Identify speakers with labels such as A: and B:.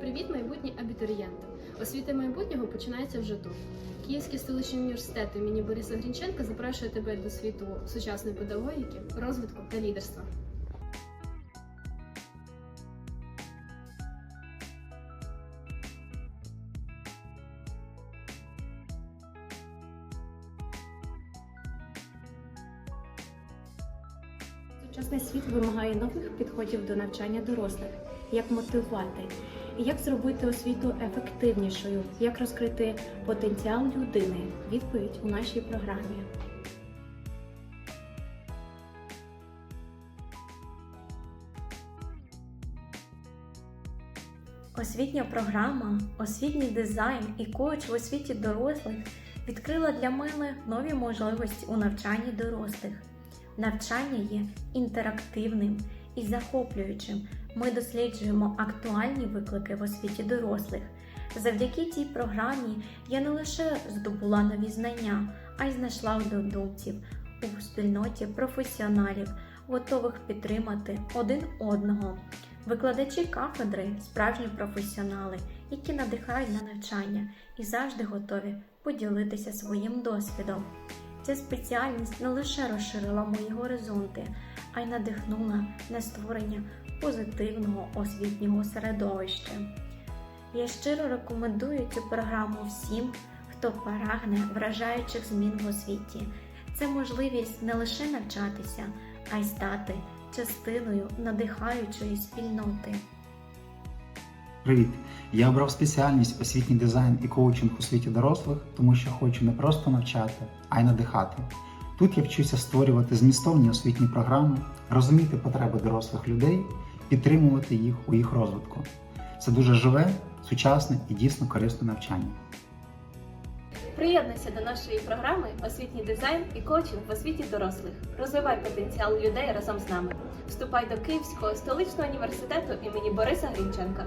A: Привіт, майбутні абітурієнти! Освіта майбутнього починається вже тут. Київський столичний університет імені Бориса Грінченка запрошує тебе до світу сучасної педагогіки, розвитку та лідерства.
B: Сучасний світ вимагає нових підходів до навчання дорослих, як мотивувати, як зробити освіту ефективнішою, як розкрити потенціал людини. Відповідь у нашій програмі. Освітня програма, освітній дизайн і коуч в освіті дорослих відкрила для мене нові можливості у навчанні дорослих. Навчання є інтерактивним і захоплюючим. Ми досліджуємо актуальні виклики в освіті дорослих. Завдяки цій програмі я не лише здобула нові знання, а й знайшла однодумців у спільноті професіоналів, готових підтримати один одного. Викладачі кафедри справжні професіонали, які надихають на навчання і завжди готові поділитися своїм досвідом. Ця спеціальність не лише розширила мої горизонти, а й надихнула на створення позитивного освітнього середовища. Я щиро рекомендую цю програму всім, хто прагне вражаючих змін в освіті. Це можливість не лише навчатися, а й стати частиною надихаючої спільноти.
C: Привіт! Я обрав спеціальність освітній дизайн і коучинг у світі дорослих, тому що хочу не просто навчати, а й надихати. Тут я вчуся створювати змістовні освітні програми, розуміти потреби дорослих людей, підтримувати їх у їх розвитку. Це дуже живе, сучасне і дійсно корисне навчання.
D: Приєднуйся до нашої програми Освітній дизайн і коучинг в освіті дорослих. Розвивай потенціал людей разом з нами. Вступай до Київського столичного університету імені Бориса Грінченка.